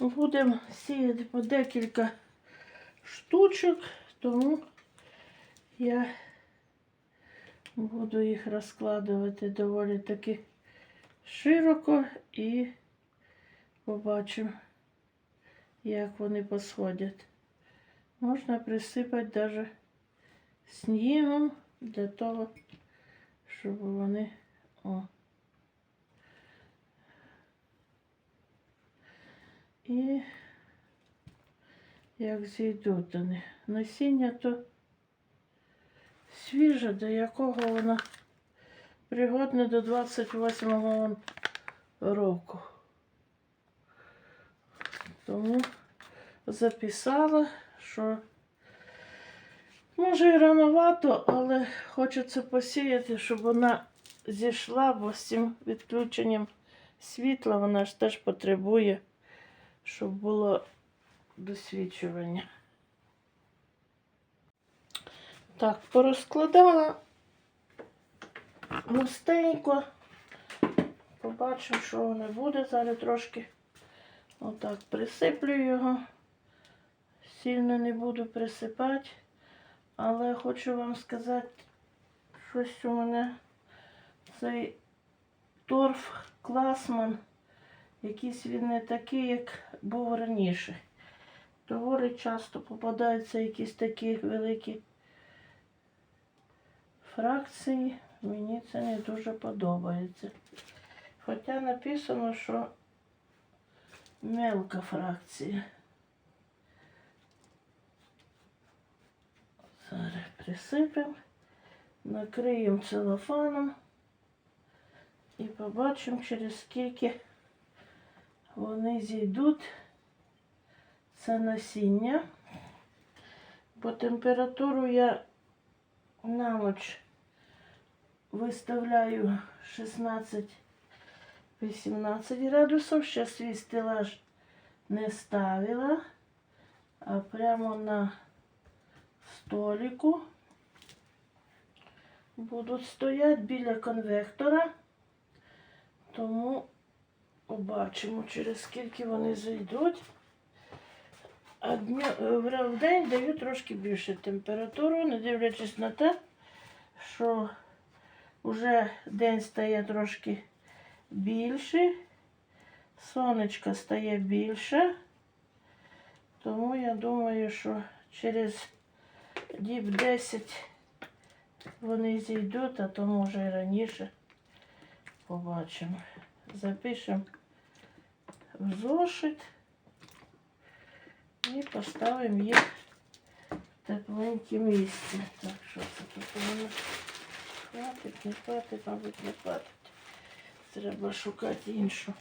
Будемо сіяти по декілька штучок, тому я буду їх розкладувати доволі таки широко і побачимо, як вони посходять. Можна присипати навіть снігом для того, щоб вони о. І як зійдуть вони. Насіння то свіже, до якого воно пригодне до 28-го року. Тому записала, що може і рановато, але хочеться посіяти, щоб вона зійшла, бо з цим відключенням світла вона ж теж потребує, щоб було досвідчування. Так, порозкладала густенько. Побачимо, що воно буде. Зараз трошки отак присиплю його. Сильно не буду присипати. Але хочу вам сказати, щось у мене цей торф класман, якийсь він не такий, як був раніше. Доволі часто попадаються якісь такі великі фракції. Мені це не дуже подобається. Хоча написано, що мелка фракція. Зараз присипемо, накриємо целофаном і побачимо, через скільки вони зійдуть. Це насіння. По температуру я на ніч виставляю 16-18 градусів. Ще свій стелаж не ставила, а прямо на столику будуть стояти біля конвектора, тому побачимо, через скільки вони зайдуть. А дня, в в день даю трошки більше температуру, не дивлячись на те, що вже день стає трошки більший, сонечко стає більше, тому я думаю, що через діб 10 вони зійдуть, а то може і раніше побачимо. Запишемо зошит і поставимо їх в тепленьке місце. Так, що це тут у мене хватить, не хватить, мабуть, не хватить. Треба шукати іншу.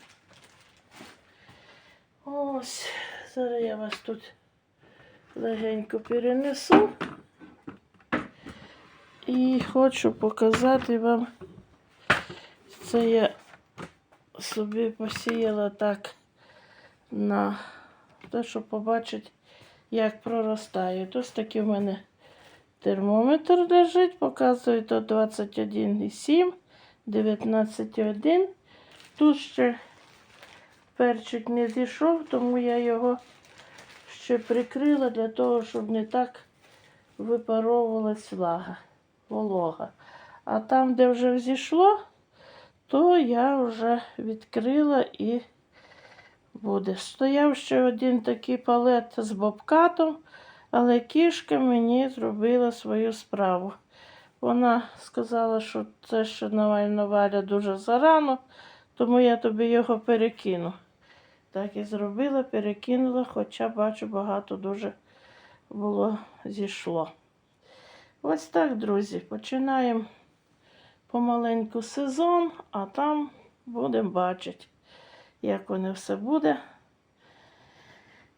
Ось, зараз я вас тут легенько перенесу. І хочу показати вам, це я собі посіяла так на те, щоб побачити, як проростає. Ось такий в мене термометр лежить, показує то 21,7, 19,1. Тут ще перчик не зійшов, тому я його ще прикрила для того, щоб не так випаровувалась влага, волога. А там, де вже взійшло, то я вже відкрила і буде. Стояв ще один такий палет з бобкатом, але кішка мені зробила свою справу. Вона сказала, що це ще Навальна Валя дуже зарано, тому я тобі його перекину. Так і зробила, перекинула, хоча бачу, багато дуже було зійшло. Ось так, друзі, починаємо помаленьку сезон, а там будемо бачити, як воно все буде.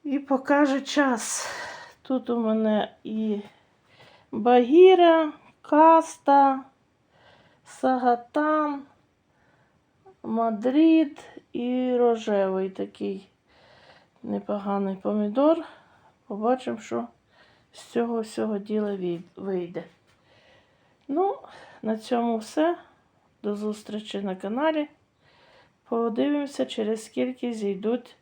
І покаже час. Тут у мене і Багіра, Каста, Сагатан, Мадрид і рожевий такий непоганий помідор. Побачимо, що з цього всього діла вийде. Ну, на цьому все. До зустрічі на каналі. Подивимося, через скільки зійдуть